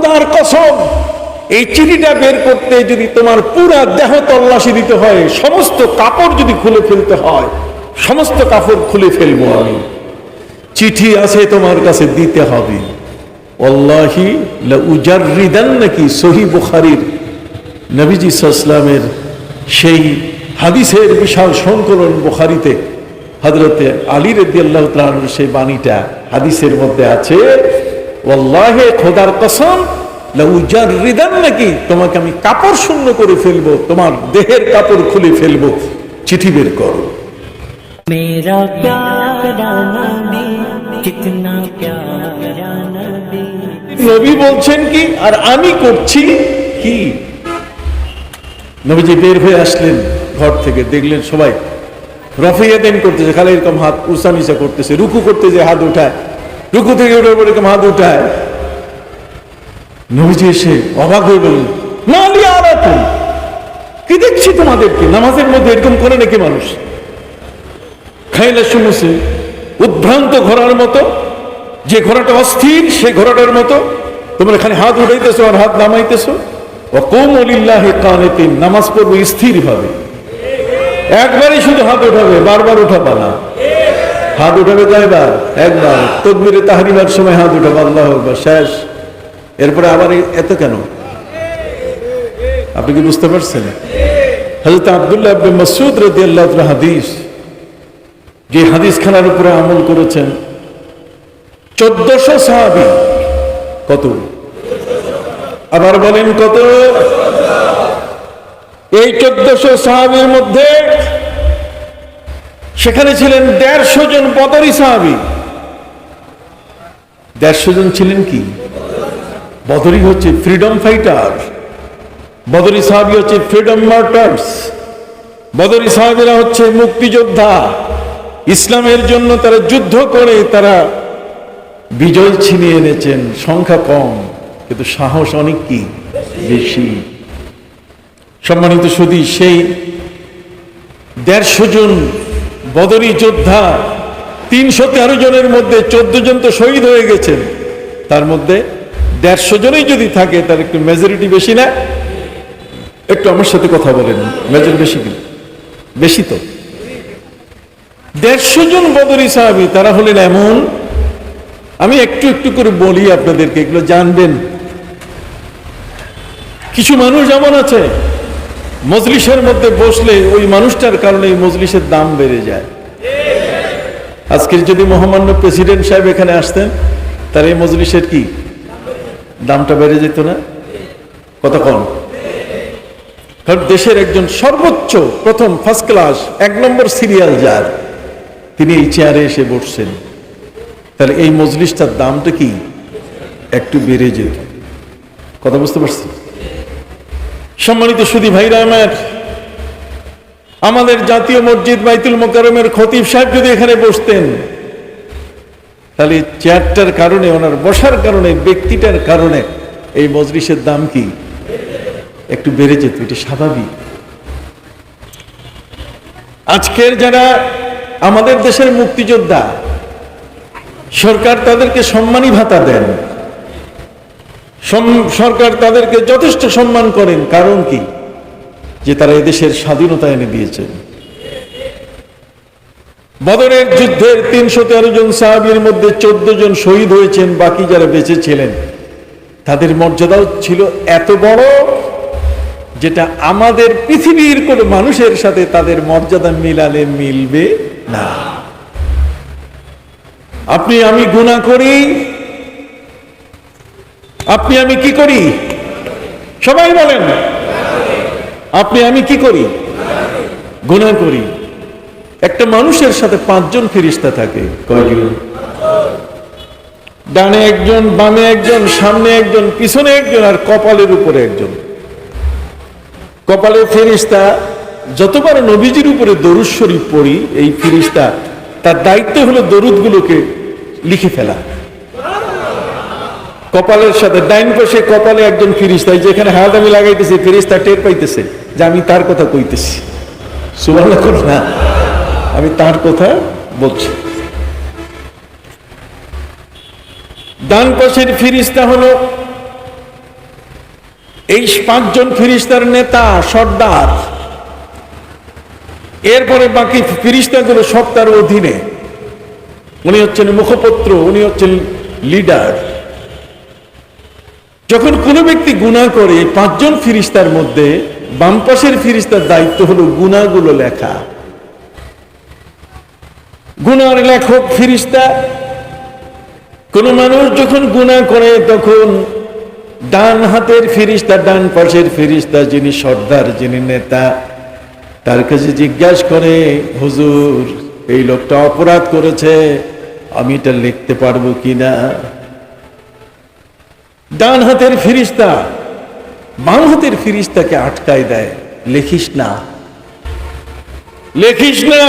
খোদার কসম, এই চিঠিটা বের করতে যদি তোমার পুরা দেহ তল্লাশি দিতে হয়, সমস্ত কাপড় যদি খুলে ফেলতে হয়, সমস্ত কাপড় খুলে ফেলব আমি। চিঠি আছে তোমার কাছে দিতে হবে। নাকি সহি বুখারির নবীজি সেই হাদিসের বিশাল সংকলন বুখারিতে হজরতে আলী সেই বাণীটা হাদিসের মধ্যে আছে। ওল্লাহে খোদার কসম নাকি তোমাকে আমি কাপড় শূন্য করে ফেলব তোমার দেহের কাপড় খুলে ফেলব চিঠি বের করো। বলছেন কি আর আমি করছি কি? নবীজি বের হয়ে আসলেন ঘর থেকে দেখলেন সবাই। রফিয়াদিন করতেছে খালি এরকম হাত উসানিসা করতেছে রুকু করতেছে হাত উঠায়। রুকু থেকে উঠে পরে হাত উঠায় নবীজি এসে অবাক হয়ে বললেন না লিয়া আর কি দেখছি তোমাদেরকে? নামাজের মধ্যে এরকম করে নাকি মানুষ? খাইলে শুনেছে, উদ্ভ্রান্ত ঘোড়ার মতো, যে ঘোড়াটা অস্থির, সে ঘোড়াটার মতো। তোমরা এখানে হাত উঠাইতেছো আর হাত নামাইতেছো। ও কোমলিল্লাহ কানেতিন, নামাজ পড়ব স্থির ভাবে। একবারই শুধু হাত উঠাবে, বারবার উঠাবা না। হাত উঠাবে কয়বার একবার তকবিরে তাহারিমার সময় হাত উঠাবে, আল্লাহ শেষ। এরপরে আবার এত কেন? আপনি কি বুঝতে পারছেন? হজরত আবদুল্লাহ আব্দুল মসুদ রদি আল্লাহ হাদিস, যে হাদিস খানার উপরে আমল করেছেন। চোদ্দশো সাহাবি। কত? আবার বলেন কত? এই চোদ্দশো সাহাবির মধ্যে সেখানে ছিলেন দেড়শো জন বদরি সাহাবি। দেড়শো জন ছিলেন কি? বদরি হচ্ছে ফ্রিডম ফাইটার বদরি সাহাবি হচ্ছে ফ্রিডম মার্টার্স বদরি সাহাবিরা হচ্ছে মুক্তিযোদ্ধা। ইসলামের জন্য তারা যুদ্ধ করে, তারা বিজয় ছিনিয়ে এনেছেন, সংখ্যা কম, কিন্তু সাহস অনেক কি? বেশি। সম্মানিত সুদী সেই দেড়শো জন বদরি যোদ্ধা তিনশো তেরো জনের মধ্যে চোদ্দ জন তো শহীদ হয়ে গেছেন। তার মধ্যে দেড়শো জনেই যদি থাকে, তার একটু মেজরিটি বেশি না? একটু আমার সাথে কথা বলেন মেজর বেশি কি? বেশি তো। দেড়শো জন বদরি সাহাবি, তারা হলেন এমন, আমি একটু একটু করে বলি আপনাদেরকে, এগুলো জানবেন। কিছু মানুষ এমন আছে মজলিসের মধ্যে বসলে ওই মানুষটার কারণে এই মজলিসের দাম বেড়ে যায়। আজকের যদি মহামান্য প্রেসিডেন্ট সাহেব এখানে আসতেন, তার এই মজলিসের কি? দামটা বেড়ে যেত না? কতক্ষণ কারণ দেশের একজন সর্বোচ্চ, প্রথম ফার্স্ট ক্লাস এক নম্বর সিরিয়াল যার, তিনি এই চেয়ারে এসে বসছেন। তাহলে এই মজলিসটার দামটা কি? একটু বেড়ে যেত। কথা বুঝতে পারছি সম্মানিত সুদী ভাইরা আমার, আমাদের জাতীয় মসজিদ বাইতুল মোকারমের খতিব সাহেব যদি এখানে বসতেন, তাহলে চেয়ারটার কারণে, ওনার বসার কারণে, ব্যক্তিটার কারণে এই মজলিসের দাম কি? একটু বেড়ে যেত, এটা স্বাভাবিক। আজকের যারা আমাদের দেশের মুক্তিযোদ্ধা, সরকার তাদেরকে সম্মানী ভাতা দেন। সরকার তাদেরকে যথেষ্ট সম্মান করেন, কারণ কি? যে তারা এদেশের স্বাধীনতা এনে দিয়েছেন বদরের যুদ্ধের তিনশো তেরো জন সাহাবির মধ্যে চোদ্দ জন শহীদ হয়েছেন, বাকি যারা বেঁচে ছিলেন, তাদের মর্যাদাও ছিল এত বড় যেটা আমাদের পৃথিবীর কোনো মানুষের সাথে তাদের মর্যাদা মিলালে মিলবে না। আপনি আমি গুণা করি আপনি আমি কি করি? সবাই বলেন। আপনি আমি কি করি? গুণা করি। একটা মানুষের সাথে পাঁচজন ফিরিস্তা থাকে। কয়জন? ডানে একজন, বামে একজন, সামনে একজন, পিছনে একজন আর কপালের উপরে একজন। কপালের ফেরিস্তা, যতবার নবীজির উপরে দরুদ শরীফ পড়ি, এই ফিরিস্তা, তার দায়িত্ব হলো দরুদগুলোকে লিখে ফেলা। কপালের সাথে, ডাইন পাশে কপালে একজন ফিরিস্তা যেখানে হাত আমি লাগাইতেছি, ফিরিস্তা টের পাইতেছে যে আমি তার কথা কইতেছি। সুবাহ না। আমি তার কথা বলছি। ডান পাশের ফিরিস্তা হলো এই পাঁচজন ফিরিস্তার নেতা, সর্দার। এরপরে বাকি ফিরিস্তাগুলো সব তার অধীনে। উনি হচ্ছেন মুখপত্র, উনি হচ্ছেন লিডার। যখন কোনো ব্যক্তি গুণা করে, পাঁচজন ফিরিস্তার মধ্যে বাম পাশের ফিরিস্তার দায়িত্ব হলো গুণাগুলো লেখা। গুনার লেখক ফিরিস্তা। কোন মানুষ যখন গুণা করে, তখন ডান হাতের ফিরিস্তা, ডান পাশের ফিরিস্তা, যিনি সর্দার, যিনি নেতা, তার কাছে জিজ্ঞাসা করে, হুজুর, এই লোকটা অপরাধ করেছে, আমি এটা লিখতে পারব কিনা? ডান হাতের ফিরিস্তা বাম হাতের ফিরিস্তাকে আটকায় দেয়। লেখিস না। লেখিস না।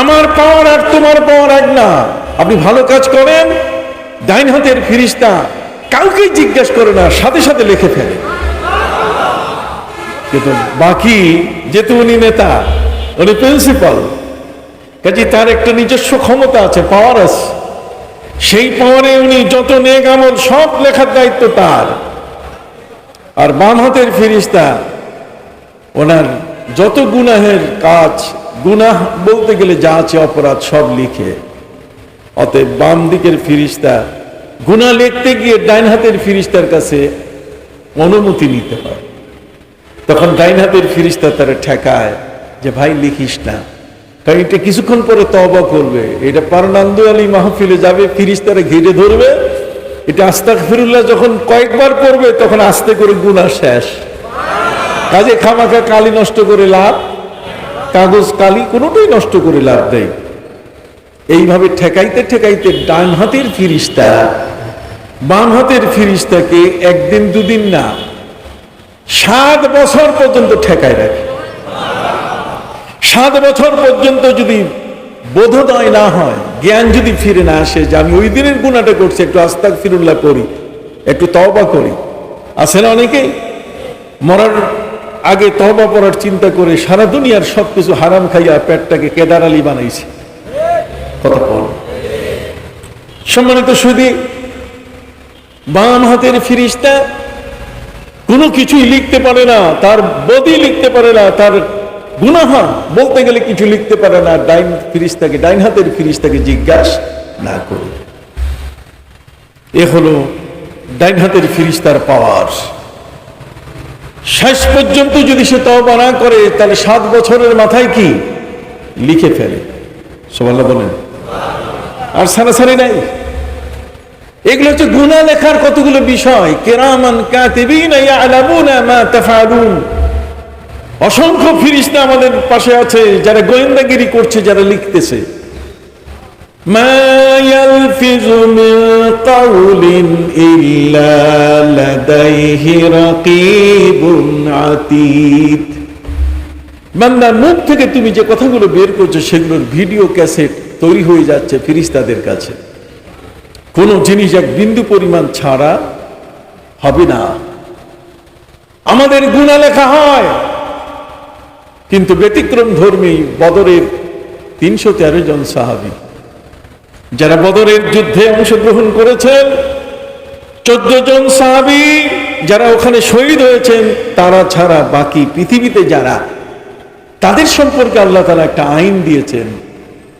আমার পাওয়ার আর তোমার পাওয়ার এক না। আপনি ভালো কাজ করেন ডাইন হাতের ফিরিস্তা কাউকে জিজ্ঞেস করে না, সাথে সাথে লিখে ফেলে। কিন্তু বাকি যেহেতু উনি নেতা, উনি প্রিন্সিপাল কাজে তার একটা নিজস্ব ক্ষমতা আছে পাওয়ার আছে সেই পাওয়ারে উনি যত নেক আমল, সব লেখার দায়িত্ব তার। আর বাম হাতের ফিরিস্তা ওনার যত গুনাহের কাজ, গুনাহ বলতে গেলে যা আছে অপরাধ সব লিখে। অতএব বাম দিকের ফিরিস্তা গুনাহ লিখতে গিয়ে ডাইন হাতের ফিরিস্তার কাছে অনুমতি নিতে হয়। তখন ডাইন হাতের ফিরিস্তা তারা ঠেকায় যে, ভাই, লিখিস না। কারণ এটা কিছুক্ষণ পরে তবা করবে। এটা পারনান্দু আলী মাহফিলে যাবে, ফিরিস্তারা ঘিরে ধরবে। এটা আস্তাক ফিরুল্লাহ যখন কয়েকবার করবে, তখন আস্তে করে গুণা শেষ। কাজে খামাখা কালি নষ্ট করে লাভ, কাগজ কালি কোনোটাই নষ্ট করে লাভ দেয় এইভাবে ঠেকাইতে ঠেকাইতে ডান হাতের ফিরিস্তা, বাম হাতের ফিরিস্তাকে একদিন দুদিন না, সাত বছর পর্যন্ত ঠেকায় রাখে। সাত বছর পর্যন্ত যদি বোধোদয় না হয়, জ্ঞান যদি ফিরে না আসে, যে আমি ওই দিনের গুণাটা করছি, একটু আস্তাক ফিরুল্লাহ করি, একটু তওবা করি। আছে না অনেকেই? মরার আগে তওবা পড়ার চিন্তা করে সারা দুনিয়ার সব কিছু হারাম খাইয়া পেটটাকে কেদার আলী বানাইছে। কথা বল। সম্মানিত সুদী বাম হাতের ফিরিস্তা কোনো কিছুই লিখতে পারে না, তার বদি লিখতে পারে না, তার গুনাহা বলতে গেলে কিছু লিখতে পারে না, ডাইন ফিরিস্তাকে, ডাইন হাতের ফিরিস্তাকে জিজ্ঞাসা না করে এ হলো ডাইন হাতের ফিরিস্তার পাওয়ার। শেষ পর্যন্ত যদি সে তওবা না করে, তাহলে সাত বছরের মাথায় কি? লিখে ফেলে। সোমাল্লা বলেন। আর সারাসারি নাই। এগুলো হচ্ছে গুণা লেখার কতগুলো বিষয়? কেরামান কাতিবিন ইয়ালামুনা মা তাফআলুন অসংখ্য ফিরিস্তা আমাদের পাশে আছে, যারা গোয়েন্দাগিরি করছে, যারা লিখতেছে। বান্দার মুখ থেকে তুমি যে কথাগুলো বের করছ, সেগুলোর ভিডিও ক্যাসেট তৈরি হয়ে যাচ্ছে ফিরিস্তাদের কাছে। কোন জিনিস এক বিন্দু পরিমাণ ছাড়া হবে না। আমাদের গুণা লেখা হয়। কিন্তু ব্যতিক্রম ধর্মী বদরের তিনশো তেরো জন সাহাবি। যারা বদরের যুদ্ধে অংশগ্রহণ করেছেন, চোদ্দ জন সাহাবি যারা ওখানে শহীদ হয়েছেন, তারা ছাড়া বাকি পৃথিবীতে যারা, তাদের সম্পর্কে আল্লাহ তারা একটা আইন দিয়েছেন।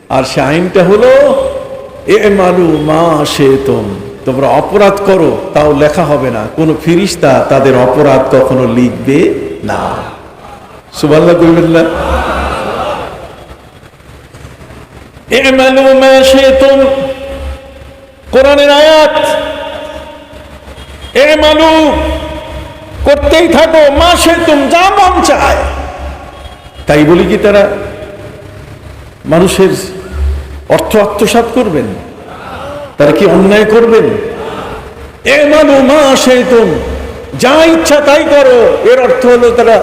আর সে আইনটা হলো এ মালু মা সে তোম তোমরা অপরাধ করো, তাও লেখা হবে না, কোনো ফিরিস্তা তাদের অপরাধ কখনো লিখবে না। সুবাল্লাহ কইবেন না সে কোরআনের আয়াত। এ করতেই থাকো মা সে তুম যা মন চায়। তাই বলি কি তারা মানুষের অর্থ আত্মসাত করবেন তারা কি অন্যায় করবেন? এ মানু মা সেইতুম যা ইচ্ছা তাই করো। এর অর্থ হলো তারা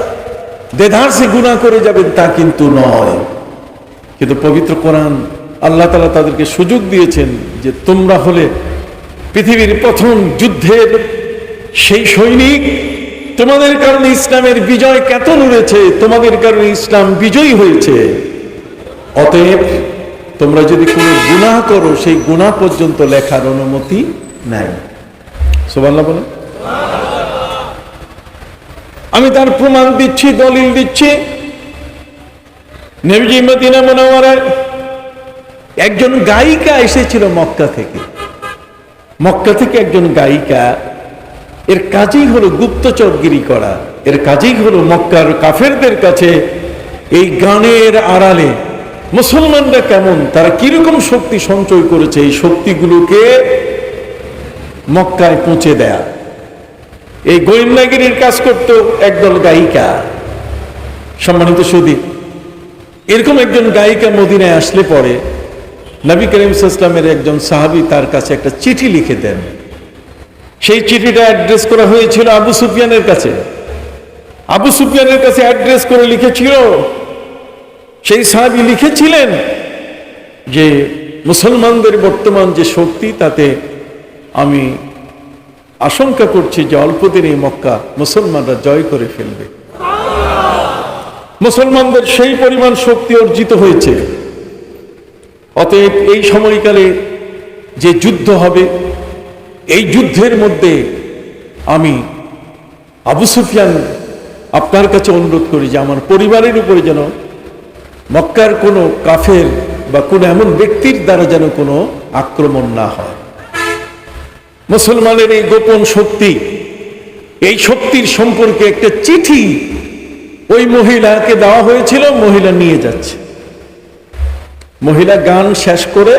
দেধারসে গুণা করে যাবেন তা কিন্তু নয়। কিন্তু পবিত্র কোরআন আল্লাহ তালা তাদেরকে সুযোগ দিয়েছেন যে তোমরা হলে পৃথিবীর প্রথম যুদ্ধের সেই সৈনিক। তোমাদের কারণে ইসলামের বিজয় কেত উড়েছে, তোমাদের কারণে ইসলাম বিজয়ী হয়েছে। অতএব তোমরা যদি কোনো গুনাহ করো, সেই গুনাহ পর্যন্ত লেখার অনুমতি নাই। সোমাল্লাহ বলে আমি তার প্রমাণ দিচ্ছি, দলিল দিচ্ছি। নবীজি মদিনা মনোয়ারায় একজন গায়িকা এসেছিল মক্কা থেকে। মক্কা থেকে একজন গায়িকা, এর কাজেই হলো গুপ্তচরগিরি করা, এর কাজেই হলো মক্কার কাফেরদের কাছে এই গানের আড়ালে। মুসলমানরা কেমন? তারা কীরকম শক্তি সঞ্চয় করেছে এই শক্তিগুলোকে মক্কায় পৌঁছে দেয়া? এই গোয়েন্দাগিরির কাজ করত একদল গায়িকা। সম্মানিত সুদী এরকম একজন গায়িকা মদিনায় আসলে পরে নবী করিম ইসলামের একজন সাহাবি তার কাছে একটা চিঠি লিখে দেন। সেই চিঠিটা অ্যাড্রেস করা হয়েছিল আবু সুফিয়ানের কাছে। আবু সুফিয়ানের কাছে অ্যাড্রেস করে লিখেছিল, সেই সাহাবি লিখেছিলেন যে, মুসলমানদের বর্তমান যে শক্তি, তাতে আমি আশঙ্কা করছি যে অল্প দিনেই মক্কা মুসলমানরা জয় করে ফেলবে। মুসলমানদের সেই পরিমাণ শক্তি অর্জিত হয়েছে। অতএব এই সময়কালে যে যুদ্ধ হবে, এই যুদ্ধের মধ্যে আমি আবু সুফিয়ান আপনার কাছে অনুরোধ করি যে আমার পরিবারের উপরে যেন মক্কার কোনো কাফের বা কোনো এমন ব্যক্তির দ্বারা যেন কোনো আক্রমণ না হয়। মুসলমানের এই গোপন শক্তি, এই শক্তির সম্পর্কে একটা চিঠি ওই মহিলাকে দেওয়া হয়েছিল, মহিলা নিয়ে যাচ্ছে। মহিলা গান শেষ করে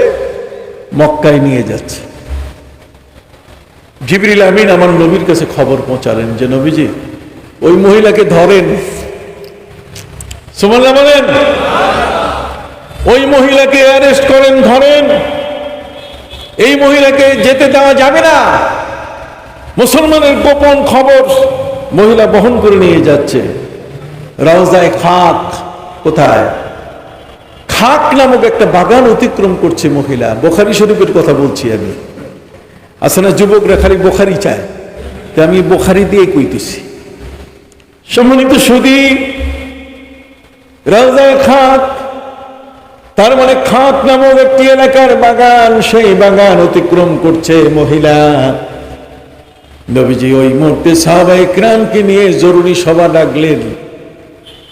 মক্কায় নিয়ে যাচ্ছে। জিবরিল আমিন আমার নবীর কাছে খবর পৌঁছালেন যে, নবীজি, ওই মহিলাকে ধরেন। সুমাল্লা বলেন, ওই মহিলাকে অ্যারেস্ট করেন, ধরেন। এই মহিলাকে যেতে দেওয়া যাবে না। মুসলমানের গোপন খবর মহিলা বহন করে নিয়ে যাচ্ছে। রওজায় খাক কোথায়? খাক নামক একটা বাগান অতিক্রম করছে মহিলা। বোখারি শরীফের কথা বলছি আমি। আসলে যুবকরা খালি বোখারি চায়? তো আমি বোখারি দিয়ে কইতেছি। সম্মানিত সুদী রাজায় খাক তার মানে খাক নামক একটি এলাকার বাগান, সেই বাগান অতিক্রম করছে মহিলা। নবীজি ওই মুহূর্তে সাহাবাই নিয়ে জরুরি সভা ডাকলেন।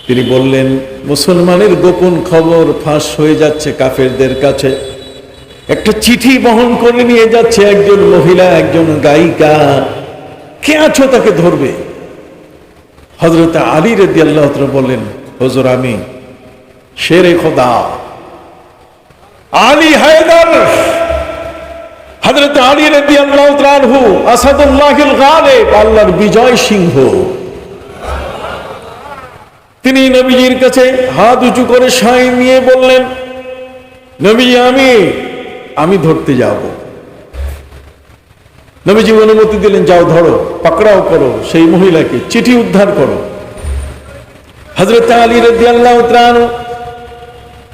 তিনি বললেন, মুসলমানের গোপন খবর ফাঁস হয়ে যাচ্ছে কাফেরদের কাছে। একটা চিঠি বহন করে নিয়ে যাচ্ছে একজন মহিলা, একজন গায়িকা। কে আছো তাকে ধরবে? হজরত আলী রেদি আল্লাহ বললেন, হজর আমি, শেরে খোদা। আলী হায়দার আলী বিজয় সিংহ। তিনি নবীজির কাছে হাত উঁচু করে সাই নিয়ে বললেন, নবীজি আমি আমি ধরতে যাব। নবীজি অনুমতি দিলেন, যাও ধরো, পাকড়াও করো, সেই মহিলাকে চিঠি উদ্ধার করো। হজরত আলী রদি আল্লাহ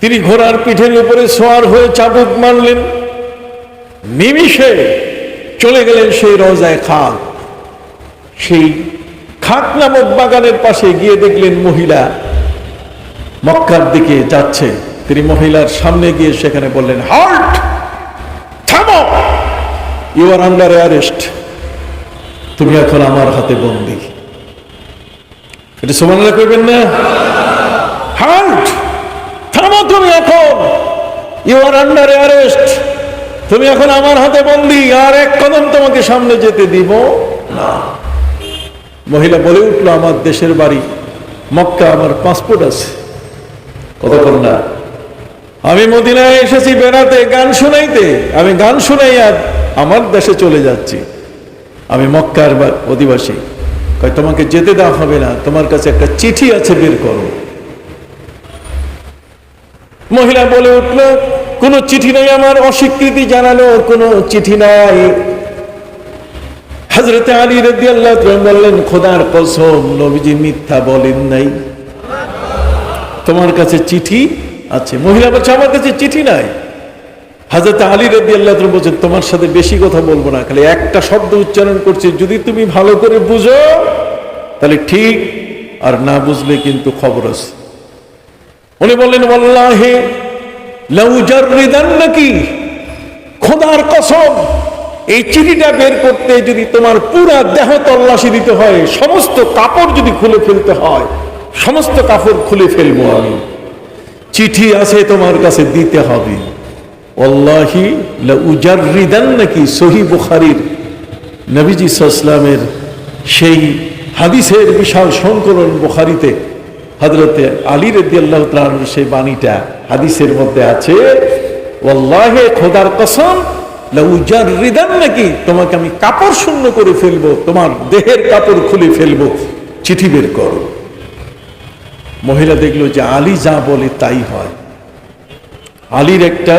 তিনি ঘোড়ার পিঠের উপরে সোয়ার হয়ে চাবুক মারলেন। নিমিষে চলে গেলেন সেই রজায় খাক সেই খাক নামক বাগানের পাশে গিয়ে দেখলেন মহিলা মক্কার দিকে যাচ্ছে। তিনি মহিলার সামনে গিয়ে সেখানে বললেন, হাল্ট! থামো! ইউ আর আন্ডার অ্যারেস্ট তুমি এখন আমার হাতে বন্দি। এটা সমানরা করবেন না? হাল্ট! থামো তুমি এখন ইউ আর আন্ডার অ্যারেস্ট তুমি এখন আমার হাতে বন্দি, আর এক কদম তোমাকে সামনে যেতে দিব না। মহিলা বলে উঠল, আমার দেশের বাড়ি, মক্কা, আমার পাসপোর্ট আছে। কতক্ষণ না। আমি মদিনায় এসেছি বেড়াতে, গান শোনাইতে। আমি গান শোনাই আর আমার দেশে চলে যাচ্ছি। আমি মক্কার অধিবাসী। তোমাকে যেতে দেওয়া হবে না। তোমার কাছে একটা চিঠি আছে, বের করো। মহিলা বলে উঠল, কোনো চিঠি নাই আমার, অস্বীকৃতি জানানো কোনো চিঠি নাই। হজরতে আলী রদি আল্লাহ বললেন, খোদার কসম, নবীজি মিথ্যা বলেন নাই। তোমার কাছে চিঠি আছে? মহিলা বলছে, আমার কাছে চিঠি নাই। হাজরত আলী রদি আল্লাহ বলছেন, তোমার সাথে বেশি কথা বলব না, খালি একটা শব্দ উচ্চারণ করছি। যদি তুমি ভালো করে বুঝো, তাহলে ঠিক, আর না বুঝলে কিন্তু খবর আছে উনি বললেন নাকি খোদার কসম, এই চিঠিটা বের করতে যদি তোমার পুরা দেহ তল্লাশি দিতে হয়, সমস্ত কাপড় যদি খুলে ফেলতে হয়, সমস্ত কাপড় খুলে ফেলব আমি। চিঠি আছে তোমার কাছে দিতে হবে। অল্লাহি নাকি সহি বুখারির নবীজি সাল্লামের সেই হাদিসের বিশাল সংকলন বুখারিতে হজরতে আলী রেদ্দি আল্লাহ সেই বাণীটা হাদিসের মধ্যে আছে ওল্লাহে খোদার কসম নাকি তোমাকে আমি কাপড় শূন্য করে ফেলব, তোমার দেহের কাপড় খুলে ফেলব, চিঠি বের করো। মহিলা দেখল যে আলী যা বলে তাই হয়। আলীর একটা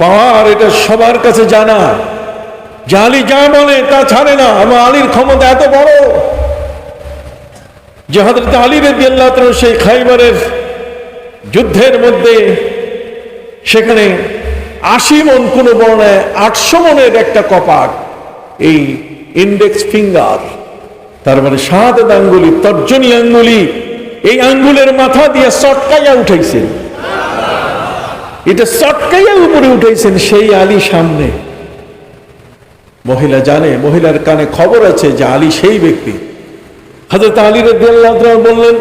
পাওয়ার এটা সবার কাছে জানা। যে আলী যা বলে তা ছাড়ে না, আমার আলীর ক্ষমতা এত বড়। যে হজরত আলী রেদি আল্লাহ সেই খাইবারের যুদ্ধের মধ্যে সেখানে আশি মন কোন বর্ণায় আটশো মনের একটা কপাট এই ইন্ডেক্স ফিঙ্গার তার মানে সাত আঙ্গুলি, তর্জনী আঙ্গুলি, এই আঙ্গুলের মাথা দিয়ে চটকাইয়া উঠাইছেন। এটা চটকাইয়া উপরে উঠাইছেন সেই আলী সামনে। মহিলা জানে, মহিলার কানে খবর আছে যে আলী সেই ব্যক্তি। হাজরত আলী তাআলা বললেন,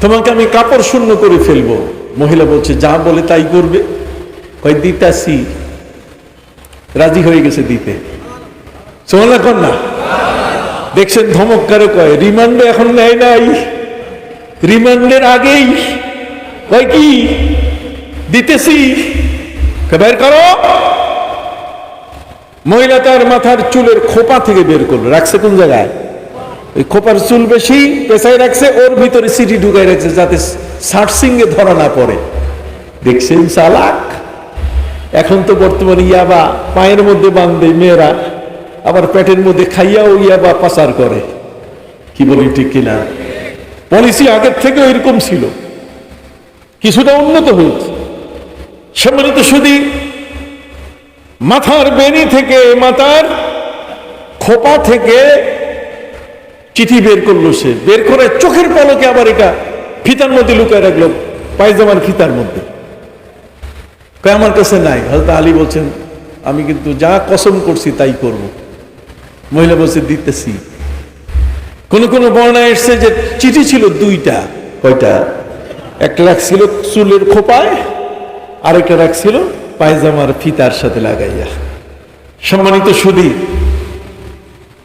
তোমাকে আমি কাপড় শূন্য করে ফেলব। মহিলা বলছে, যা বলে তাই করবে। কয়, দিতাছি। রাজি হয়ে গেছে দিতে। সোনা কন্যা দেখছেন ধমক কারে কয়, রিমান্ডে এখন নেয় নাই। রিমান্ডের আগেই। কয়, কি? দিতেছি? বের করো। মহিলা তার মাথার চুলের খোপা থেকে বের করল। রাখছে কোন জায়গায়? ওই খোপার চুল বেশি পেশায় রাখছে, ওর ভিতরে সিটি ঢুকাই রাখছে যাতে সার্টসিংয়ে ধরা না পড়ে। দেখছেন চালাক? এখন তো বর্তমানে ইয়াবা পায়ের মধ্যে বাঁধে মেয়েরা, আবার পেটের মধ্যে খাইয়াও ইয়াবা পাচার করে। কি বলি, ঠিক কিনা? পলিসি আগের থেকে এরকম ছিল। কিছুটা উন্নত হয়েছে। সম্মানিত শুধু মাথার বেনি থেকে মাথার খোপা থেকে চিঠি বের করল সে। বের করে চোখের পলকে আবার এটা ফিতার মধ্যে লুকায় রাখল, পায়জামার ফিতার মধ্যে। আমার কাছে নাই। হয়তো আলী বলছেন, আমি কিন্তু যা কসম করছি তাই করব। মহিলা বলছে, দিতেছি। কোন কোন বর্ণায় এসছে যে চিঠি ছিল দুইটা। কয়টা? একটা রাখছিল চুলের খোপায়, আরেকটা রাখছিল পায়জামার ফিতার সাথে লাগাইয়া। সম্মানিত সুদী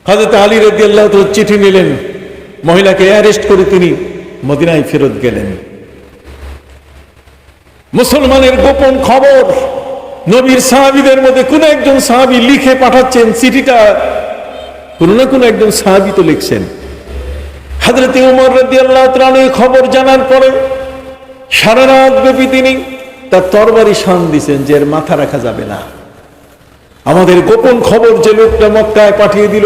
হজরত আলী রদি আল্লাহ চিঠি নিলেন। মহিলাকে অ্যারেস্ট করে তিনি মদিনায় ফেরত গেলেন। মুসলমানের গোপন খবর, নবীর সাহাবিদের মধ্যে কোন একজন সাহাবি লিখে পাঠাচ্ছেন চিঠিটা, কোন না কোন একজন সাহাবি তো লিখছেন। হাজরত উমর রদি আল্লাহ খবর জানার পরে সারা রাত ব্যাপী তিনি তার তরবারি শান দিছেন যে এর মাথা রাখা যাবে না। আমাদের গোপন খবর যে লোকটা মক্কায় পাঠিয়ে দিল,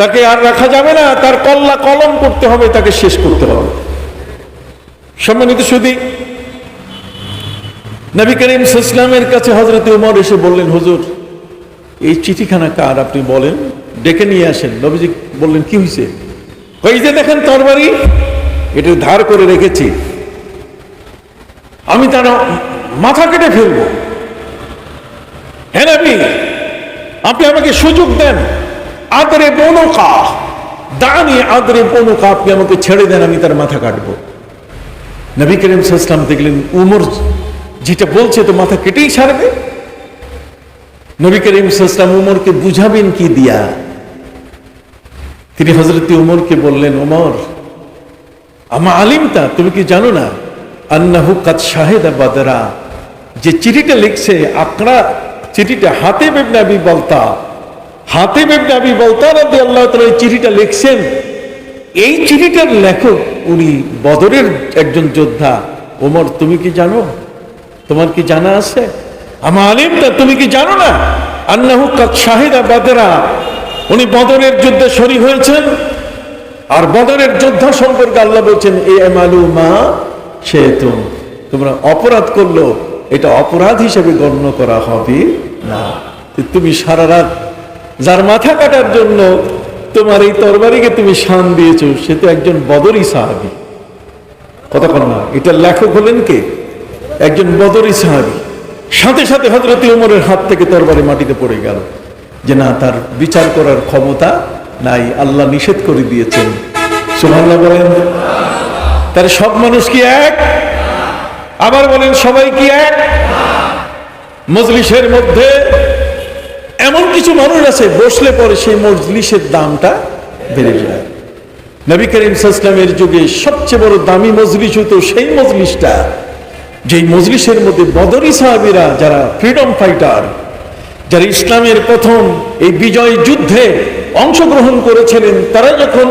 তাকে আর রাখা যাবে না, তার কল্লা কলম করতে হবে, তাকে শেষ করতে হবে। সম্মানিত সুদী নবী করিম ইসলামের কাছে হজরত উমর এসে বললেন, হুজুর, এই চিঠিখানা কার আপনি বলেন? ডেকে নিয়ে আসেন। নবীজি বললেন, কি হয়েছে ওই যে দেখেন তরবারি, এটা ধার করে রেখেছি। আমি তার মাথা কেটে ফেলব। হ্যাঁ নবী, আপনি আমাকে সুযোগ দেন। আদরে বনকা, দানি আদরে বনকা, আপনি আমাকে ছেড়ে দেন, আমি তার মাথা কাটবো। নবী করিম সাল্লাম দেখলেন, উমর যেটা বলছে তো মাথা কেটেই ছাড়বে। নবী করিম সাল্লাম উমরকে বুঝাবেন কি দিয়া? তিনি হজরত উমরকে বললেন, উমর, আমা আলিমতা, তুমি কি জানো না? আন্নাহু কাত শাহেদা বাদরা, যে চিঠিটা লিখছে, আকড়া চিঠিটা হাতে বেবনাবি বলতা। হাতে বেবনাবি বলতা রাদি আল্লাহ তালা এই চিঠিটা লিখছেন। এই চিঠিটার লেখক উনি বদরের একজন যোদ্ধা। ওমর, তুমি কি জানো? তোমার কি জানা আছে? আমা আলিমটা, তুমি কি জানো না? কাত শাহেদা বাদরা। উনি বদরের যুদ্ধে শরীর হয়েছেন। আর বদরের যোদ্ধা সম্পর্কে আল্লাহ বলছেন, এ এমালু মা সে তোমরা অপরাধ করল। এটা অপরাধ হিসেবে গণ্য করা হবে না। তুমি সারা রাত যার মাথা কাটার জন্য তোমার এই তরবারিকে তুমি শান দিয়েছ, সে তো একজন বদরই সাহাবি। কতক্ষণ না, এটা লেখক হলেন কে? একজন বদরই সাহাবি। সাথে সাথে হজরত উমরের হাত থেকে তরবারি মাটিতে পড়ে গেল। যে না, তার বিচার করার ক্ষমতা নাই, আল্লাহ নিষেধ করে দিয়েছেন। সুবহানাল্লাহ বলেন। তার সব মানুষ কি এক? আবার বলেন, সবাই কি এক? মজলিসের মধ্যে এমন কিছু মানুষ আছে, বসলে পরে সেই মজলিসের দামটা বেড়ে যায়। নবী করিম সাল্লামের যুগে সবচেয়ে বড় দামি মজলিস হতো সেই মজলিসটা, যেই মজলিসের মধ্যে বদরি সাহাবিরা যারা ফ্রিডম ফাইটার যারা ইসলামের প্রথম এই বিজয় যুদ্ধে অংশগ্রহণ করেছিলেন, তারা যখন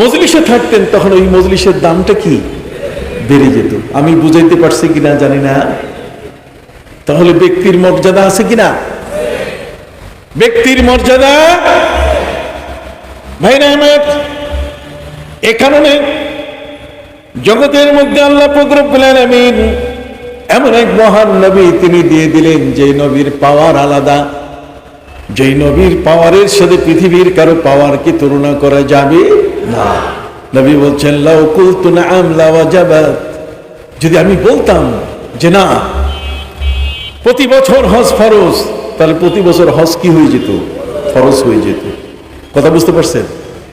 মজলিসে থাকতেন, তখন ওই মজলিসের দামটা কি? বেড়ে যেত। আমি বুঝাইতে পারছি কিনা জানি না। তাহলে ব্যক্তির মর্যাদা আছে কিনা? ব্যক্তির মর্যাদা? ভাইরা আমার এ কারণে জগতের মধ্যে আল্লাহ ফকরবুল আলমিন এমন এক মহান নবী তিনি দিয়ে দিলেন, যে নবীর পাওয়ার আলাদা। যেই নবীর পাওয়ারের সাথে পৃথিবীর কারও পাওয়ার কি তুলনা করা যাবে না। নবী বলছেন, লাউ কুলতু নাম যদি আমি বলতাম যে না, প্রতি বছর হজ ফরজ, তাহলে প্রতি বছর হজ কি হয়ে যেত? ফরজ হয়ে যেত। কথা বুঝতে পারছেন?